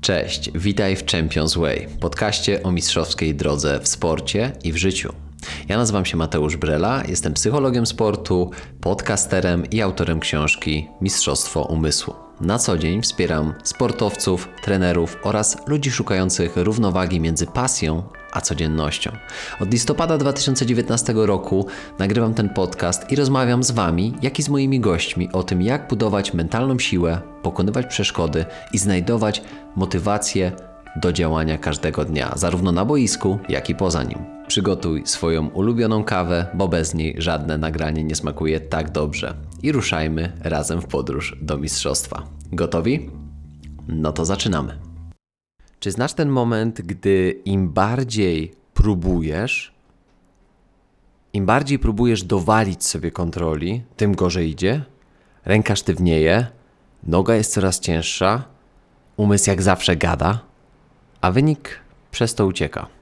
Cześć, witaj w Champions Way, podcaście o mistrzowskiej drodze w sporcie i w życiu. Ja nazywam się Mateusz Brela, jestem psychologiem sportu, podcasterem i autorem książki Mistrzostwo Umysłu. Na co dzień wspieram sportowców, trenerów oraz ludzi szukających równowagi między pasją a codziennością. Od listopada 2019 roku nagrywam ten podcast i rozmawiam z Wami, jak i z moimi gośćmi o tym, jak budować mentalną siłę, pokonywać przeszkody i znajdować motywację do działania każdego dnia, zarówno na boisku, jak i poza nim. Przygotuj swoją ulubioną kawę, bo bez niej żadne nagranie nie smakuje tak dobrze. I ruszajmy razem w podróż do mistrzostwa. Gotowi? No to zaczynamy. Czy znasz ten moment, gdy im bardziej próbujesz, im bardziej próbujesz dowalić sobie kontroli, tym gorzej idzie? Ręka sztywnieje, noga jest coraz cięższa, umysł jak zawsze gada, a wynik przez to ucieka.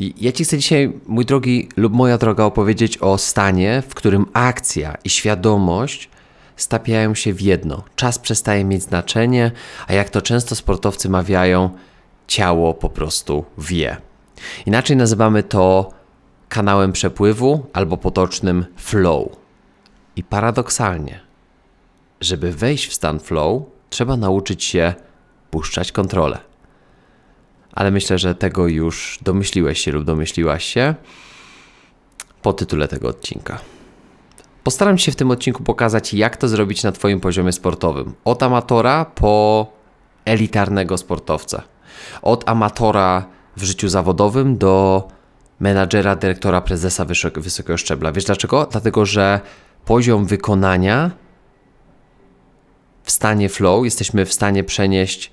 Ja Ci chcę dzisiaj, mój drogi lub moja droga, opowiedzieć o stanie, w którym akcja i świadomość stapiają się w jedno. Czas przestaje mieć znaczenie, a jak to często sportowcy mawiają, ciało po prostu wie. Inaczej nazywamy to kanałem przepływu albo potocznym flow. I paradoksalnie, żeby wejść w stan flow, trzeba nauczyć się puszczać kontrolę. Ale myślę, że tego już domyśliłeś się lub domyśliłaś się po tytule tego odcinka. Postaram się w tym odcinku pokazać, jak to zrobić na Twoim poziomie sportowym. Od amatora po elitarnego sportowca. Od amatora w życiu zawodowym do menadżera, dyrektora, prezesa wysokiego szczebla. Wiesz dlaczego? Dlatego, że poziom wykonania w stanie flow jesteśmy w stanie przenieść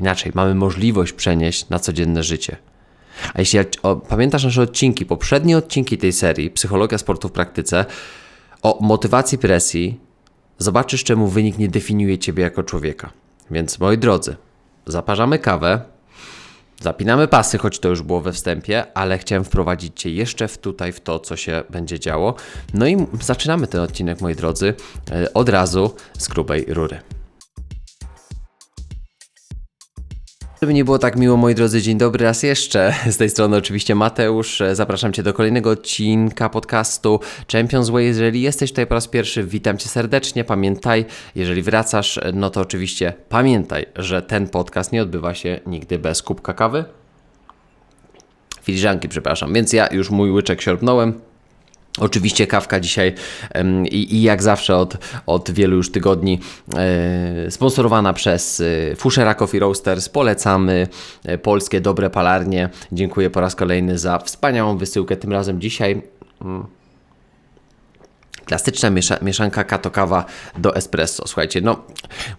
inaczej, mamy możliwość przenieść na codzienne życie. A jeśli o, pamiętasz nasze odcinki, poprzednie odcinki tej serii, Psychologia sportu w praktyce, o motywacji presji, zobaczysz, czemu wynik nie definiuje ciebie jako człowieka. Więc moi drodzy, zaparzamy kawę, zapinamy pasy, choć to już było we wstępie, ale chciałem wprowadzić Cię jeszcze w tutaj w to, co się będzie działo. No i zaczynamy ten odcinek, moi drodzy, e, od razu z grubej rury. Żeby nie było tak miło, moi drodzy, dzień dobry raz jeszcze. Z tej strony oczywiście Mateusz. Zapraszam Cię do kolejnego odcinka podcastu Champions Way. Jeżeli jesteś tutaj po raz pierwszy, witam Cię serdecznie. Pamiętaj, jeżeli wracasz, no to oczywiście pamiętaj, że ten podcast nie odbywa się nigdy bez kubka kawy. Filiżanki, przepraszam. Więc ja już mój łyczek siorpnąłem. Oczywiście kawka dzisiaj i, i, jak zawsze od, od wielu już tygodni e, sponsorowana przez e, Fushera Coffee Roasters. Polecamy e, polskie dobre palarnie. Dziękuję po raz kolejny za wspaniałą wysyłkę. Tym razem dzisiaj mm, klasyczna miesza, mieszanka kato-kawa do espresso. Słuchajcie, no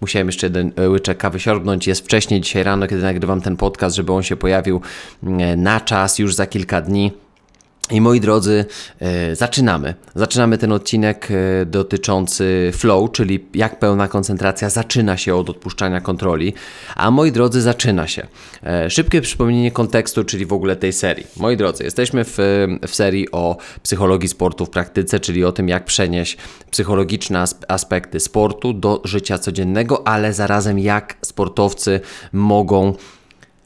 musiałem jeszcze jeden łyczek kawy siorbnąć. Jest wcześniej dzisiaj rano, kiedy nagrywam ten podcast, żeby on się pojawił na czas już za kilka dni. I moi drodzy, e, zaczynamy. Zaczynamy ten odcinek e, dotyczący flow, czyli jak pełna koncentracja zaczyna się od odpuszczania kontroli. A moi drodzy, zaczyna się. E, szybkie przypomnienie kontekstu, czyli w ogóle tej serii. Moi drodzy, jesteśmy w, w serii o psychologii sportu w praktyce, czyli o tym, jak przenieść psychologiczne aspekty sportu do życia codziennego, ale zarazem jak sportowcy mogą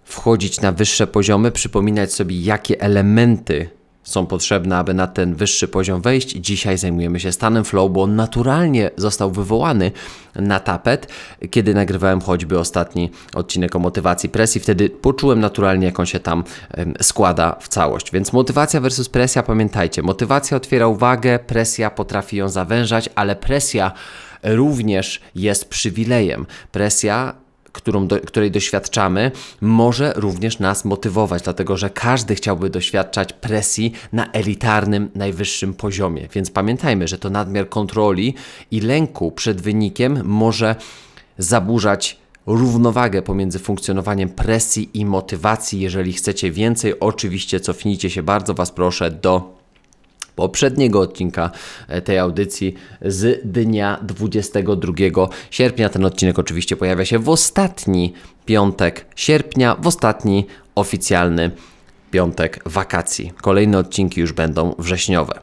wchodzić na wyższe poziomy, przypominać sobie, jakie elementy są potrzebne, aby na ten wyższy poziom wejść. Dzisiaj zajmujemy się stanem flow, bo on naturalnie został wywołany na tapet, kiedy nagrywałem choćby ostatni odcinek o motywacji presji. Wtedy poczułem naturalnie, jak on się tam składa w całość. Więc motywacja versus presja, pamiętajcie, motywacja otwiera uwagę, presja potrafi ją zawężać, ale presja również jest przywilejem. Presja którą do, której doświadczamy, może również nas motywować, dlatego że każdy chciałby doświadczać presji na elitarnym, najwyższym poziomie. Więc pamiętajmy, że to nadmiar kontroli i lęku przed wynikiem może zaburzać równowagę pomiędzy funkcjonowaniem presji i motywacji. Jeżeli chcecie więcej, oczywiście cofnijcie się bardzo Was proszę do poprzedniego odcinka e, tej audycji z dnia 22 sierpnia. Ten odcinek oczywiście pojawia się w ostatni piątek sierpnia, w ostatni oficjalny piątek wakacji. Kolejne odcinki już będą wrześniowe.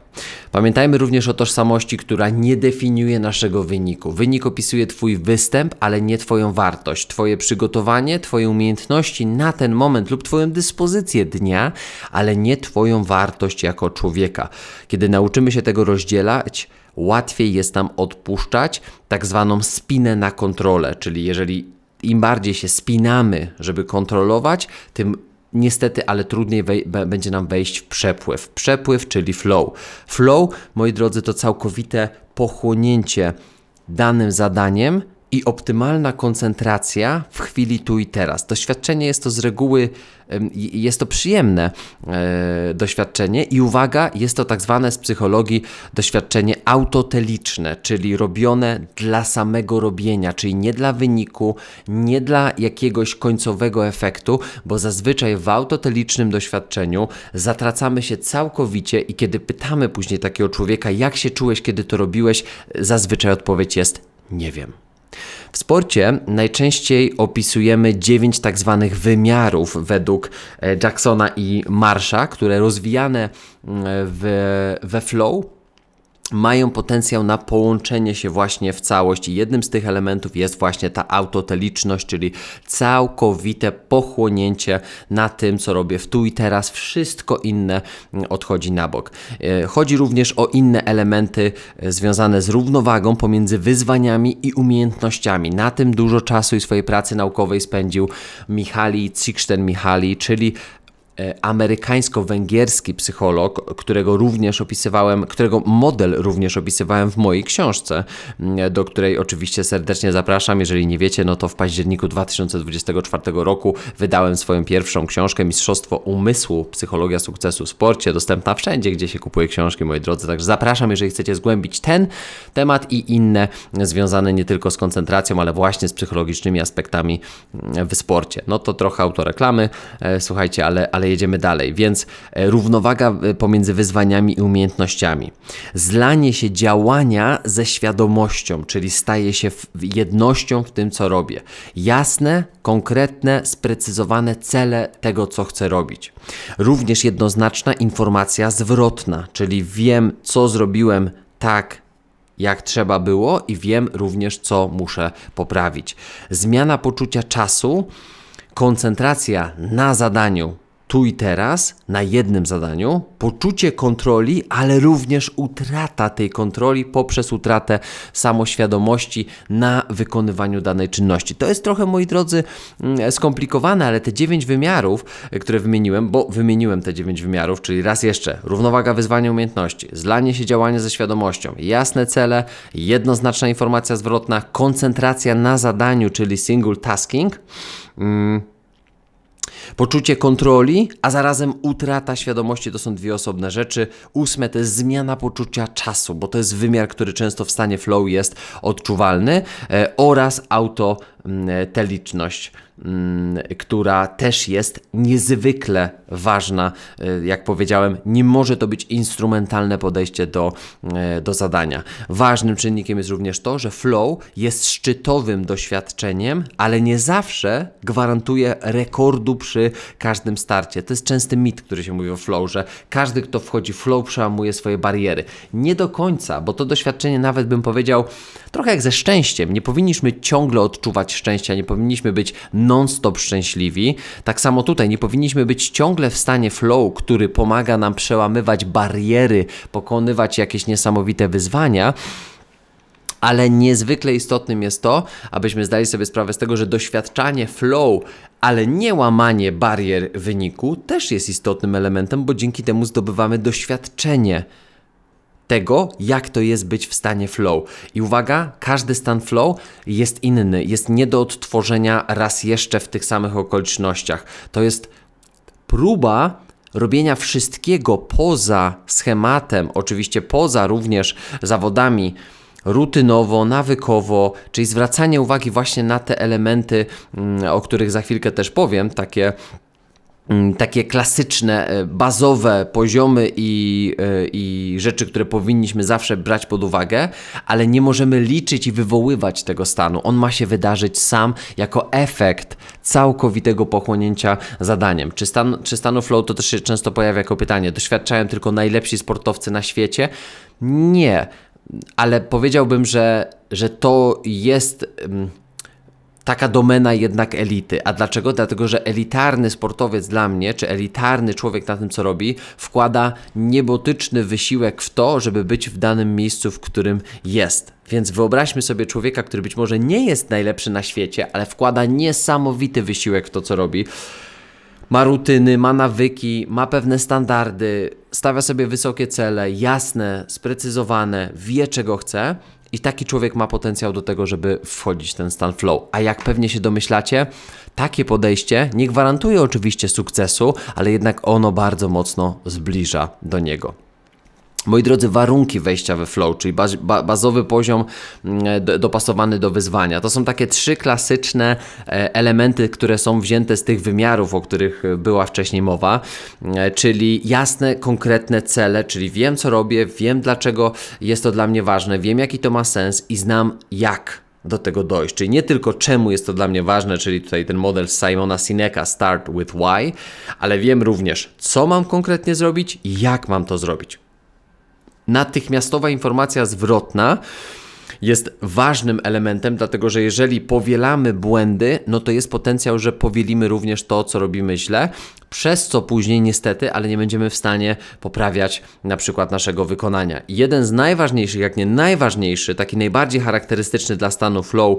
Pamiętajmy również o tożsamości, która nie definiuje naszego wyniku. Wynik opisuje Twój występ, ale nie Twoją wartość. Twoje przygotowanie, Twoje umiejętności na ten moment lub Twoją dyspozycję dnia, ale nie Twoją wartość jako człowieka. Kiedy nauczymy się tego rozdzielać, łatwiej jest nam odpuszczać tak zwaną spinę na kontrolę, czyli jeżeli im bardziej się spinamy, żeby kontrolować, tym niestety, ale trudniej będzie nam wejść w przepływ. Przepływ, czyli flow. Flow, moi drodzy, to całkowite pochłonięcie danym zadaniem i optymalna koncentracja w chwili tu i teraz. Doświadczenie jest to z reguły, jest to przyjemne e, doświadczenie i uwaga, jest to tak zwane z psychologii doświadczenie autoteliczne, czyli robione dla samego robienia, czyli nie dla wyniku, nie dla jakiegoś końcowego efektu, bo zazwyczaj w autotelicznym doświadczeniu zatracamy się całkowicie i kiedy pytamy później takiego człowieka, jak się czułeś, kiedy to robiłeś, zazwyczaj odpowiedź jest nie wiem. W sporcie najczęściej opisujemy dziewięć tak zwanych wymiarów według e, Jacksona i Marsha, które rozwijane mm, w, we flow mają potencjał na połączenie się właśnie w całość i jednym z tych elementów jest właśnie ta autoteliczność, czyli całkowite pochłonięcie na tym, co robię w tu i teraz. Wszystko inne mm, odchodzi na bok. E, chodzi również o inne elementy e, związane z równowagą pomiędzy wyzwaniami i umiejętnościami. Na tym dużo czasu i swojej pracy naukowej spędził Michali Cixten-Michali, czyli E, amerykańsko-węgierski psycholog, którego również opisywałem, którego model również opisywałem w mojej książce, do której oczywiście serdecznie zapraszam. Jeżeli nie wiecie, no to w październiku 2024 roku wydałem swoją pierwszą książkę Mistrzostwo Umysłu, Psychologia Sukcesu w Sporcie, dostępna wszędzie, gdzie się kupuje książki, moi drodzy. Także zapraszam, jeżeli chcecie zgłębić ten temat i inne związane nie tylko z koncentracją, ale właśnie z psychologicznymi aspektami w sporcie. No to trochę autoreklamy, e, słuchajcie, ale, ale ale jedziemy dalej. Więc e, równowaga e, pomiędzy wyzwaniami i umiejętnościami. Zlanie się działania ze świadomością, czyli staje się jednością w tym, co robię. Jasne, konkretne, sprecyzowane cele tego, co chcę robić. Również jednoznaczna informacja zwrotna, czyli wiem, co zrobiłem tak, jak trzeba było i wiem również, co muszę poprawić. Zmiana poczucia czasu, koncentracja na zadaniu, tu i teraz, na jednym zadaniu, poczucie kontroli, ale również utrata tej kontroli poprzez utratę samoświadomości na wykonywaniu danej czynności. To jest trochę, moi drodzy, mm, skomplikowane, ale te dziewięć wymiarów, e, które wymieniłem, bo wymieniłem te dziewięć wymiarów, czyli raz jeszcze, równowaga wyzwania umiejętności, zlanie się działania ze świadomością, jasne cele, jednoznaczna informacja zwrotna, koncentracja na zadaniu, czyli single tasking. Mm, Poczucie kontroli, a zarazem utrata świadomości to są dwie osobne rzeczy. Ósme to jest zmiana poczucia czasu, bo to jest wymiar, który często w stanie flow jest odczuwalny, e, oraz autoteliczność. Mm, która też jest niezwykle ważna. E, jak powiedziałem, nie może to być instrumentalne podejście do, e, do zadania. Ważnym czynnikiem jest również to, że flow jest szczytowym doświadczeniem, ale nie zawsze gwarantuje rekordu przy każdym starcie. To jest częsty mit, który się mówi o flow, że każdy, kto wchodzi w flow, przełamuje swoje bariery. Nie do końca, bo to doświadczenie nawet bym powiedział trochę jak ze szczęściem. Nie powinniśmy ciągle odczuwać szczęścia, nie powinniśmy być non-stop szczęśliwi. Tak samo tutaj nie powinniśmy być ciągle w stanie flow, który pomaga nam przełamywać bariery, pokonywać jakieś niesamowite wyzwania ale niezwykle istotnym jest to, abyśmy zdali sobie sprawę z tego, że doświadczanie flow, ale nie łamanie barier wyniku też jest istotnym elementem, bo dzięki temu zdobywamy doświadczenie tego, jak to jest być w stanie flow. I uwaga, każdy stan flow jest inny, jest nie do odtworzenia raz jeszcze w tych samych okolicznościach. To jest próba robienia wszystkiego poza schematem, oczywiście poza również zawodami rutynowo, nawykowo, czyli zwracanie uwagi właśnie na te elementy, mm, o których za chwilkę też powiem, takie takie klasyczne, e, bazowe poziomy i, e, i rzeczy, które powinniśmy zawsze brać pod uwagę, ale nie możemy liczyć i wywoływać tego stanu. On ma się wydarzyć sam jako efekt całkowitego pochłonięcia zadaniem. Czy, stan, czy stanu flow to też się często pojawia jako pytanie, doświadczają tylko najlepsi sportowcy na świecie? Nie, ale powiedziałbym, że, że to jest. mm, taka domena jednak elity. A dlaczego? Dlatego, że elitarny sportowiec dla mnie, czy elitarny człowiek na tym, co robi, wkłada niebotyczny wysiłek w to, żeby być w danym miejscu, w którym jest. Więc wyobraźmy sobie człowieka, który być może nie jest najlepszy na świecie, ale wkłada niesamowity wysiłek w to, co robi ma rutyny, ma nawyki, ma pewne standardy, stawia sobie wysokie cele, jasne, sprecyzowane, wie czego chce. I taki człowiek ma potencjał do tego, żeby wchodzić w ten stan flow. A jak pewnie się domyślacie, takie podejście nie gwarantuje oczywiście sukcesu, ale jednak ono bardzo mocno zbliża do niego. Moi drodzy, warunki wejścia we flow, czyli baz, ba, bazowy poziom mm, do, dopasowany do wyzwania. To są takie trzy klasyczne e, elementy, które są wzięte z tych wymiarów, o których e, była wcześniej mowa, e, czyli jasne, konkretne cele, czyli wiem co robię, wiem dlaczego jest to dla mnie ważne, wiem jaki to ma sens i znam jak do tego dojść. Czyli nie tylko czemu jest to dla mnie ważne, czyli tutaj ten model Simona Sineka Start with Why, ale wiem również co mam konkretnie zrobić i jak mam to zrobić natychmiastowa informacja zwrotna jest ważnym elementem, dlatego że jeżeli powielamy błędy, no to jest potencjał, że powielimy również to, co robimy źle, przez co później niestety, ale nie będziemy w stanie poprawiać na przykład naszego wykonania. Jeden z najważniejszych, jak nie najważniejszy, taki najbardziej charakterystyczny dla stanu flow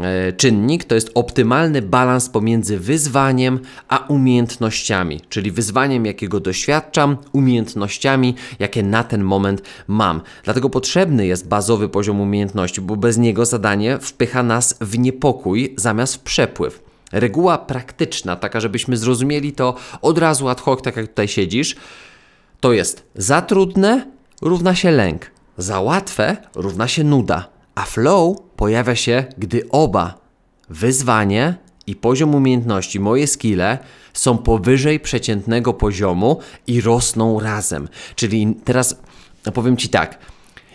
e, czynnik, to jest optymalny balans pomiędzy wyzwaniem a umiejętnościami, czyli wyzwaniem, jakiego doświadczam, umiejętnościami, jakie na ten moment mam. Dlatego potrzebny jest bazowy poziom umiejętności, bo bez niego zadanie wpycha nas w niepokój zamiast w przepływ. Reguła praktyczna, taka żebyśmy zrozumieli to od razu ad hoc, tak jak tutaj siedzisz, to jest za trudne równa się lęk, za łatwe równa się nuda, a flow pojawia się, gdy oba wyzwanie i poziom umiejętności, moje skille są powyżej przeciętnego poziomu i rosną razem. Czyli teraz powiem Ci tak,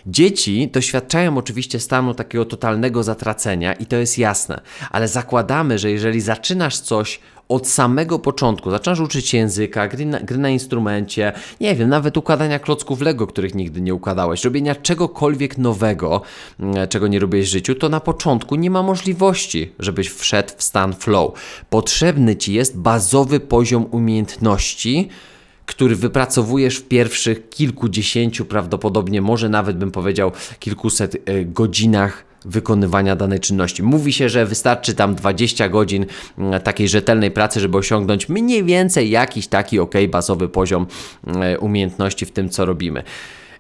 Dzieci doświadczają oczywiście stanu takiego totalnego zatracenia i to jest jasne, ale zakładamy, że jeżeli zaczynasz coś od samego początku, zaczynasz uczyć języka, gry na, gry na instrumencie, nie wiem, nawet układania klocków Lego, których nigdy nie układałeś, robienia czegokolwiek nowego, mm, czego nie robiłeś w życiu, to na początku nie ma możliwości, żebyś wszedł w stan flow. Potrzebny ci jest bazowy poziom umiejętności, który wypracowujesz w pierwszych kilkudziesięciu, prawdopodobnie, może nawet bym powiedział, kilkuset e, godzinach wykonywania danej czynności. Mówi się, że wystarczy tam 20 godzin mm, takiej rzetelnej pracy, żeby osiągnąć mniej więcej jakiś taki ok, bazowy poziom e, umiejętności w tym, co robimy.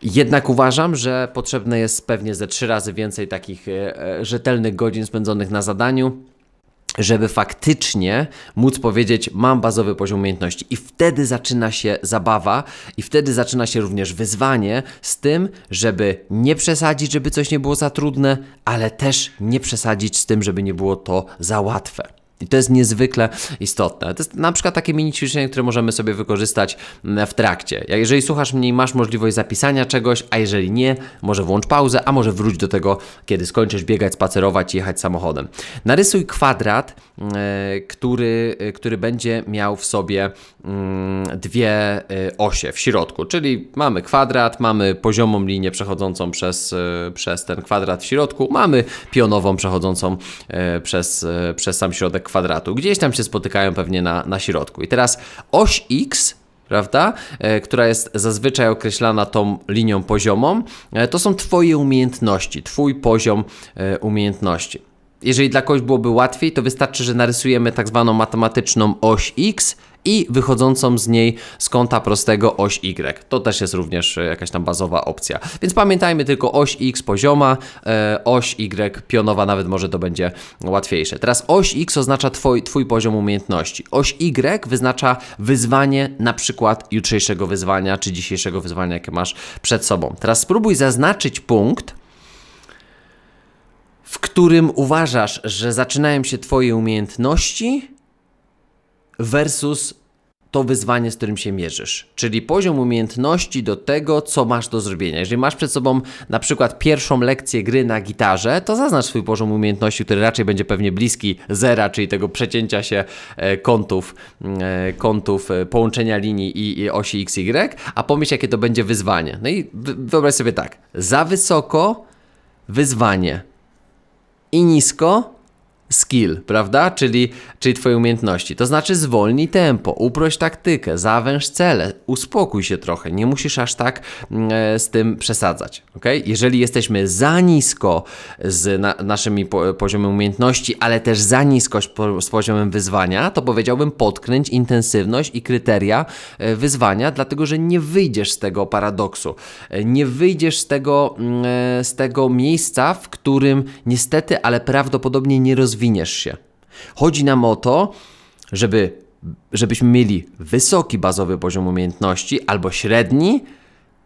Jednak uważam, że potrzebne jest pewnie ze trzy razy więcej takich e, rzetelnych godzin spędzonych na zadaniu żeby faktycznie móc powiedzieć, mam bazowy poziom umiejętności. I wtedy zaczyna się zabawa, i wtedy zaczyna się również wyzwanie z tym, żeby nie przesadzić, żeby coś nie było za trudne, ale też nie przesadzić z tym, żeby nie było to za łatwe. I to jest niezwykle istotne. To jest na przykład takie mini ćwiczenie, które możemy sobie wykorzystać mm, w trakcie. Jeżeli słuchasz mnie i masz możliwość zapisania czegoś, a jeżeli nie, może włącz pauzę, a może wróć do tego, kiedy skończysz biegać, spacerować i jechać samochodem. Narysuj kwadrat, e, który, e, który będzie miał w sobie dwie e, osie w środku, czyli mamy kwadrat, mamy poziomą linię przechodzącą przez, przez ten kwadrat w środku, mamy pionową przechodzącą przez, przez sam środek kwadratu. Gdzieś tam się spotykają pewnie na, na środku. I teraz oś X prawda? Która jest zazwyczaj określana tą linią poziomą, to są Twoje umiejętności, Twój poziom umiejętności. Jeżeli dla kogoś byłoby łatwiej, to wystarczy, że narysujemy tak zwaną matematyczną oś X i wychodzącą z niej z kąta prostego oś Y. To też jest również e, jakaś tam bazowa opcja. Więc pamiętajmy tylko oś X pozioma, e, oś Y pionowa, nawet może to będzie łatwiejsze. Teraz oś X oznacza twój, twój poziom umiejętności. Oś Y wyznacza wyzwanie, na przykład jutrzejszego wyzwania, czy dzisiejszego wyzwania, jakie masz przed sobą. Teraz spróbuj zaznaczyć punkt, w którym uważasz, że zaczynają się Twoje umiejętności versus to wyzwanie, z którym się mierzysz, czyli poziom umiejętności do tego, co masz do zrobienia. Jeżeli masz przed sobą na przykład pierwszą lekcję gry na gitarze, to zaznacz swój poziom umiejętności, który raczej będzie pewnie bliski zera, czyli tego przecięcia się e, kątów, e, kątów e, połączenia linii i, osi XY, a pomyśl, jakie to będzie wyzwanie. No i wy- wyobraź sobie tak, za wysoko wyzwanie i nisko skill, prawda? Czyli, czyli twoje umiejętności. To znaczy zwolnij tempo, uprość taktykę, zawęż cele, uspokój się trochę. Nie musisz aż tak mm, e, z tym przesadzać, ok? Jeżeli jesteśmy za nisko z na, naszymi po, poziomem umiejętności, ale też za nisko po- z poziomem wyzwania, to powiedziałbym podkręć intensywność i kryteria e, wyzwania, dlatego że nie wyjdziesz z tego paradoksu. E, Nie wyjdziesz z tego, mm, e, z tego miejsca, w którym niestety, ale prawdopodobnie nie rozwiniesz się. Chodzi nam o to, żeby, żebyśmy mieli wysoki bazowy poziom umiejętności albo średni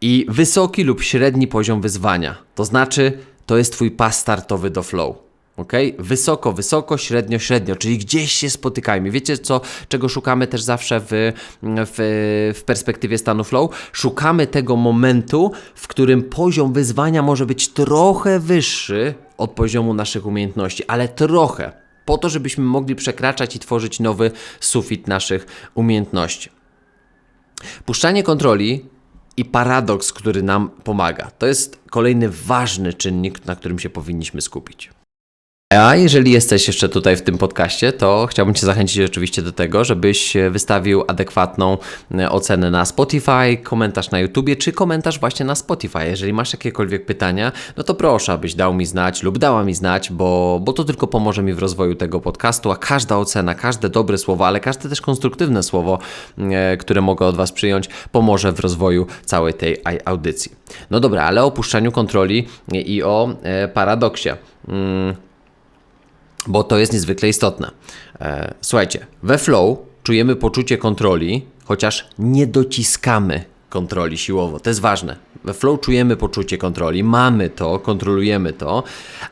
i wysoki lub średni poziom wyzwania. To znaczy, to jest Twój pas startowy do flow. Ok? Wysoko, wysoko, średnio, średnio, czyli gdzieś się spotykajmy. Wiecie, co, czego szukamy też zawsze w, w, w perspektywie stanu flow? Szukamy tego momentu, w którym poziom wyzwania może być trochę wyższy od poziomu naszych umiejętności, ale trochę, po to, żebyśmy mogli przekraczać i tworzyć nowy sufit naszych umiejętności. Puszczanie kontroli i paradoks, który nam pomaga. To jest kolejny ważny czynnik, na którym się powinniśmy skupić. A jeżeli jesteś jeszcze tutaj w tym podcaście, to chciałbym Cię zachęcić oczywiście do tego, żebyś wystawił adekwatną e, ocenę na Spotify, komentarz na YouTubie, czy komentarz właśnie na Spotify. Jeżeli masz jakiekolwiek pytania, no to proszę, abyś dał mi znać lub dała mi znać, bo, bo to tylko pomoże mi w rozwoju tego podcastu, a każda ocena, każde dobre słowo, ale każde też konstruktywne słowo, e, które mogę od Was przyjąć, pomoże w rozwoju całej tej audycji. No dobra, ale o opuszczaniu kontroli i o e, paradoksie. Bo to jest niezwykle istotne. E, słuchajcie, we flow czujemy poczucie kontroli, chociaż nie dociskamy kontroli siłowo. To jest ważne. We flow czujemy poczucie kontroli, mamy to, kontrolujemy to,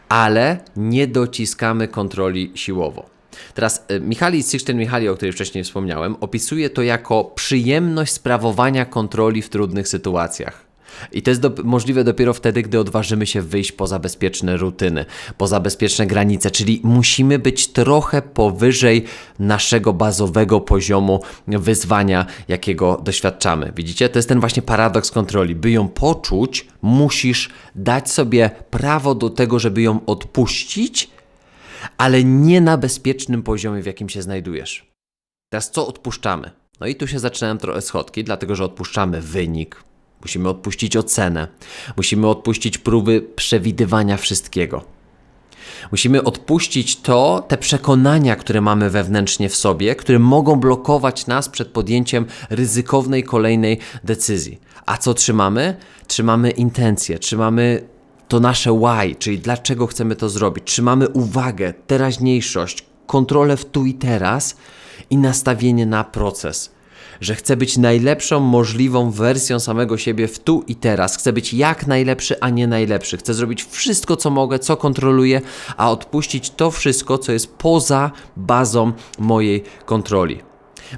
ale nie dociskamy kontroli siłowo. Teraz e, Michali Sixten Michali, o której wcześniej wspomniałem, opisuje to jako przyjemność sprawowania kontroli w trudnych sytuacjach. I to jest do, możliwe dopiero wtedy, gdy odważymy się wyjść poza bezpieczne rutyny, poza bezpieczne granice, czyli musimy być trochę powyżej naszego bazowego poziomu wyzwania, jakiego doświadczamy. Widzicie? To jest ten właśnie paradoks kontroli. By ją poczuć, musisz dać sobie prawo do tego, żeby ją odpuścić, ale nie na bezpiecznym poziomie, w jakim się znajdujesz. Teraz co odpuszczamy? No i tu się zaczynają trochę schodki, dlatego że odpuszczamy wynik, musimy odpuścić ocenę, musimy odpuścić próby przewidywania wszystkiego. Musimy odpuścić to, te przekonania, które mamy wewnętrznie w sobie, które mogą blokować nas przed podjęciem ryzykownej kolejnej decyzji. A co trzymamy? Trzymamy intencje, trzymamy to nasze why, czyli dlaczego chcemy to zrobić. Trzymamy uwagę, teraźniejszość, kontrolę w tu i teraz i nastawienie na proces że chcę być najlepszą możliwą wersją samego siebie w tu i teraz. Chcę być jak najlepszy, a nie najlepszy. Chcę zrobić wszystko, co mogę, co kontroluję, a odpuścić to wszystko, co jest poza bazą mojej kontroli.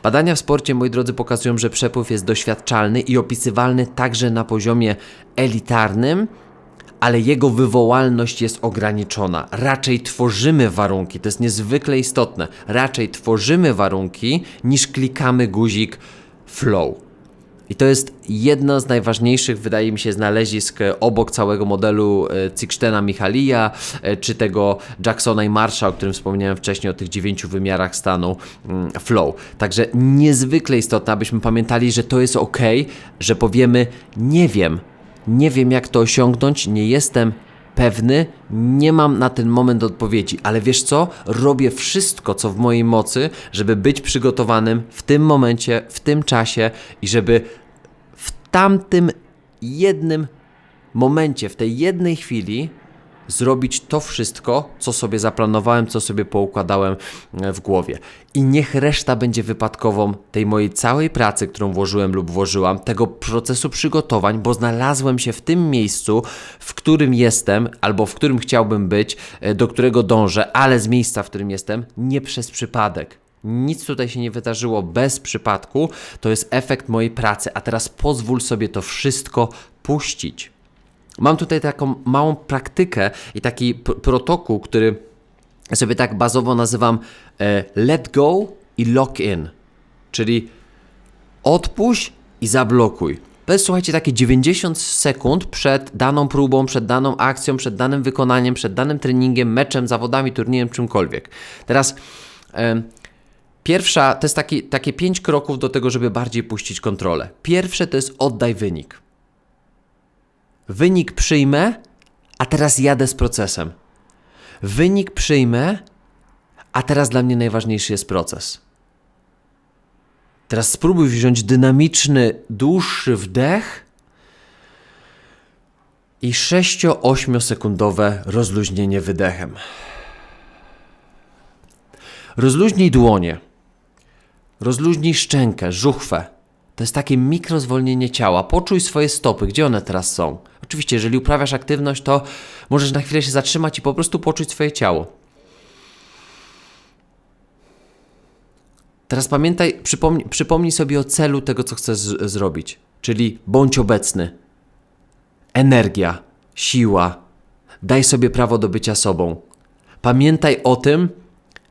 Badania w sporcie, moi drodzy, pokazują, że przepływ jest doświadczalny i opisywalny także na poziomie elitarnym, ale jego wywołalność jest ograniczona. Raczej tworzymy warunki, to jest niezwykle istotne. Raczej tworzymy warunki niż klikamy guzik flow. I to jest jedno z najważniejszych, wydaje mi się, znalezisk e, obok całego modelu e, Ciksztena Michalija, e, czy tego Jacksona i Marsha, o którym wspomniałem wcześniej, o tych dziewięciu wymiarach stanu mm, flow. Także niezwykle istotne, abyśmy pamiętali, że to jest ok, że powiemy nie wiem, nie wiem jak to osiągnąć, nie jestem pewny, nie mam na ten moment odpowiedzi, ale wiesz co? Robię wszystko, co w mojej mocy, żeby być przygotowanym w tym momencie, w tym czasie i żeby w tamtym jednym momencie, w tej jednej chwili zrobić to wszystko, co sobie zaplanowałem, co sobie poukładałem e, w głowie. I niech reszta będzie wypadkową tej mojej całej pracy, którą włożyłem lub włożyłam, tego procesu przygotowań, bo znalazłem się w tym miejscu, w którym jestem, albo w którym chciałbym być, e, do którego dążę, ale z miejsca, w którym jestem, nie przez przypadek. Nic tutaj się nie wydarzyło bez przypadku, to jest efekt mojej pracy, a teraz pozwól sobie to wszystko puścić. Mam tutaj taką małą praktykę i taki protokół, który sobie tak bazowo nazywam e, let go i lock in, czyli odpuść i zablokuj. To jest, słuchajcie, takie 90 sekund przed daną próbą, przed daną akcją, przed danym wykonaniem, przed danym treningiem, meczem, zawodami, turniejem, czymkolwiek. Teraz e, pierwsza, to jest taki, takie 5 kroków do tego, żeby bardziej puścić kontrolę. Pierwsze to jest oddaj wynik. Wynik przyjmę, a teraz jadę z procesem. Wynik przyjmę, a teraz dla mnie najważniejszy jest proces. Teraz spróbuj wziąć dynamiczny, dłuższy wdech i 6-8 sekundowe rozluźnienie wydechem. Rozluźnij dłonie. Rozluźnij szczękę, żuchwę. To jest takie mikrozwolnienie ciała. Poczuj swoje stopy, gdzie one teraz są. Oczywiście, jeżeli uprawiasz aktywność, to możesz na chwilę się zatrzymać i po prostu poczuć swoje ciało. Teraz pamiętaj, przypomnij, przypomnij sobie o celu tego, co chcesz z- zrobić. Czyli bądź obecny. Energia, siła. Daj sobie prawo do bycia sobą. Pamiętaj o tym,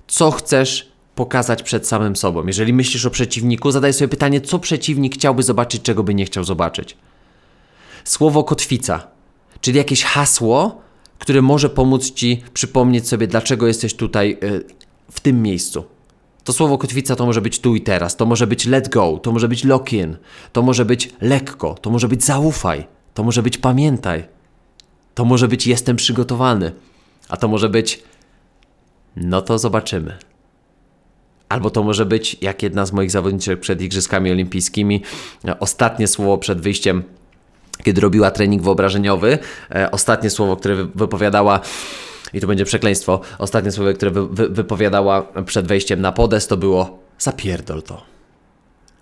co chcesz pokazać przed samym sobą. Jeżeli myślisz o przeciwniku, zadaj sobie pytanie, co przeciwnik chciałby zobaczyć, czego by nie chciał zobaczyć. Słowo kotwica, czyli jakieś hasło, które może pomóc ci przypomnieć sobie, dlaczego jesteś tutaj y, w tym miejscu. To słowo kotwica to może być tu i teraz, to może być let go, to może być lock in, to może być lekko, to może być zaufaj, to może być pamiętaj, to może być jestem przygotowany, a to może być no to zobaczymy. Albo to może być, jak jedna z moich zawodniczek przed Igrzyskami Olimpijskimi, e, ostatnie słowo przed wyjściem, kiedy robiła trening wyobrażeniowy, e, ostatnie słowo, które wy- wypowiadała, i to będzie przekleństwo, ostatnie słowo, które wy, wy, wypowiadała przed wejściem na podest, to było zapierdol to.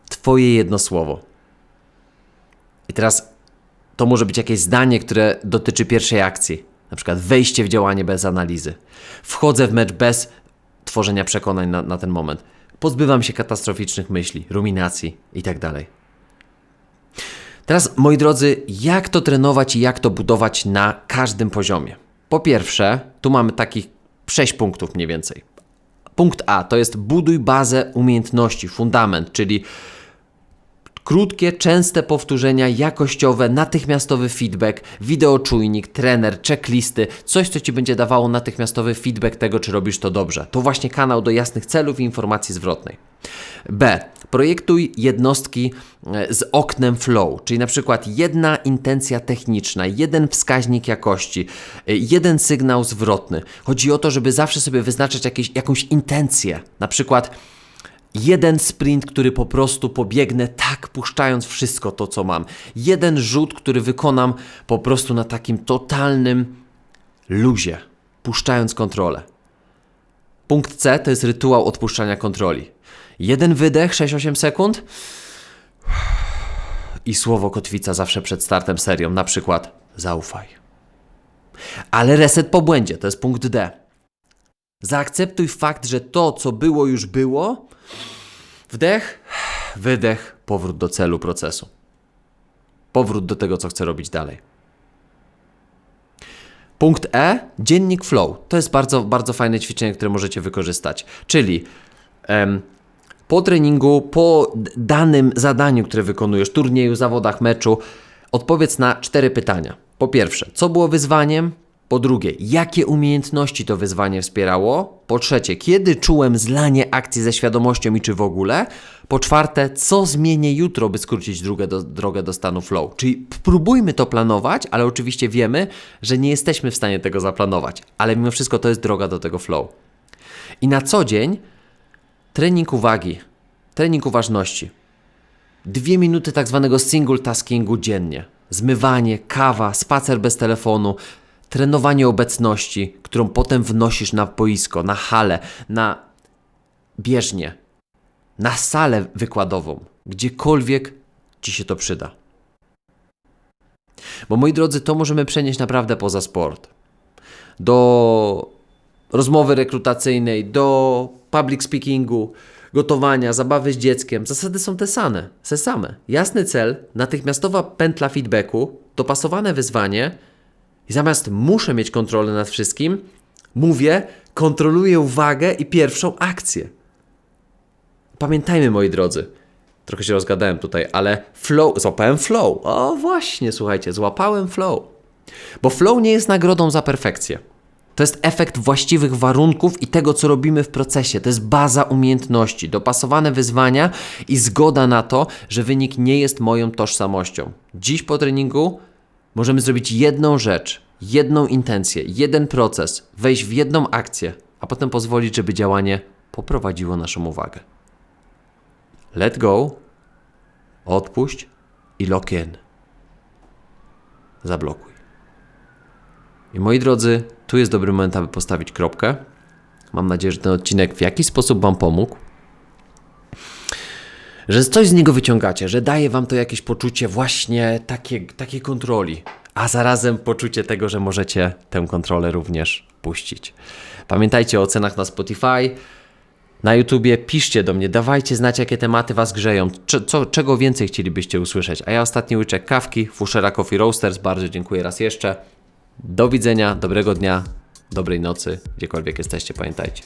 Twoje jedno słowo. I teraz to może być jakieś zdanie, które dotyczy pierwszej akcji. Na przykład wejście w działanie bez analizy. Wchodzę w mecz bez tworzenia przekonań na, na ten moment. Pozbywam się katastroficznych myśli, ruminacji itd. Teraz, moi drodzy, jak to trenować i jak to budować na każdym poziomie? Po pierwsze, tu mamy takich 6 punktów mniej więcej. Punkt A to jest buduj bazę umiejętności, fundament, czyli Krótkie, częste powtórzenia, jakościowe, natychmiastowy feedback, wideoczujnik, trener, checklisty, coś, co ci będzie dawało natychmiastowy feedback tego, czy robisz to dobrze. To właśnie kanał do jasnych celów i informacji zwrotnej. B. Projektuj jednostki e, z oknem flow, czyli na przykład jedna intencja techniczna, jeden wskaźnik jakości, e, jeden sygnał zwrotny. Chodzi o to, żeby zawsze sobie wyznaczać jakieś, jakąś intencję. Na przykład Jeden sprint, który po prostu pobiegnę tak, puszczając wszystko to, co mam. Jeden rzut, który wykonam po prostu na takim totalnym luzie, puszczając kontrolę. Punkt C to jest rytuał odpuszczania kontroli. Jeden wydech, 6-8 sekund i słowo kotwica zawsze przed startem serią, na przykład zaufaj. Ale reset po błędzie, to jest punkt D. Zaakceptuj fakt, że to, co było, już było. Wdech, wydech, powrót do celu procesu. Powrót do tego, co chcę robić dalej. Punkt E, dziennik flow. To jest bardzo, bardzo fajne ćwiczenie, które możecie wykorzystać. Czyli em, po treningu, po danym zadaniu, które wykonujesz, turnieju, zawodach, meczu, odpowiedz na cztery pytania. Po pierwsze, co było wyzwaniem? Po drugie, jakie umiejętności to wyzwanie wspierało? Po trzecie, kiedy czułem zlanie akcji ze świadomością i czy w ogóle? Po czwarte, co zmienię jutro, by skrócić drogę do, drogę do stanu flow? Czyli próbujmy to planować, ale oczywiście wiemy, że nie jesteśmy w stanie tego zaplanować, ale mimo wszystko to jest droga do tego flow. I na co dzień trening uwagi, trening uważności. Dwie minuty tak zwanego single taskingu dziennie. Zmywanie, kawa, spacer bez telefonu, trenowanie obecności, którą potem wnosisz na boisko, na halę, na bieżnię, na salę wykładową, gdziekolwiek ci się to przyda. Bo moi drodzy, to możemy przenieść naprawdę poza sport. Do rozmowy rekrutacyjnej, do public speakingu, gotowania, zabawy z dzieckiem. Zasady są te same. Te same. Jasny cel, natychmiastowa pętla feedbacku, dopasowane wyzwanie i zamiast muszę mieć kontrolę nad wszystkim, mówię, kontroluję uwagę i pierwszą akcję. Pamiętajmy, moi drodzy, trochę się rozgadałem tutaj, ale flow, złapałem flow. O, właśnie, słuchajcie, złapałem flow. Bo flow nie jest nagrodą za perfekcję. To jest efekt właściwych warunków i tego, co robimy w procesie. To jest baza umiejętności, dopasowane wyzwania i zgoda na to, że wynik nie jest moją tożsamością. Dziś po treningu możemy zrobić jedną rzecz, jedną intencję, jeden proces, wejść w jedną akcję, a potem pozwolić, żeby działanie poprowadziło naszą uwagę. Let go, odpuść i lock in. Zablokuj. I moi drodzy, tu jest dobry moment, aby postawić kropkę. Mam nadzieję, że ten odcinek w jakiś sposób Wam pomógł. Że coś z niego wyciągacie, że daje Wam to jakieś poczucie właśnie takiej, takiej kontroli, a zarazem poczucie tego, że możecie tę kontrolę również puścić. Pamiętajcie o ocenach na Spotify, na YouTubie, piszcie do mnie, dawajcie znać, jakie tematy Was grzeją, co, czego więcej chcielibyście usłyszeć. A ja ostatni łyczek kawki, Fushera Coffee Roasters, bardzo dziękuję raz jeszcze. Do widzenia, dobrego dnia, dobrej nocy, gdziekolwiek jesteście, pamiętajcie.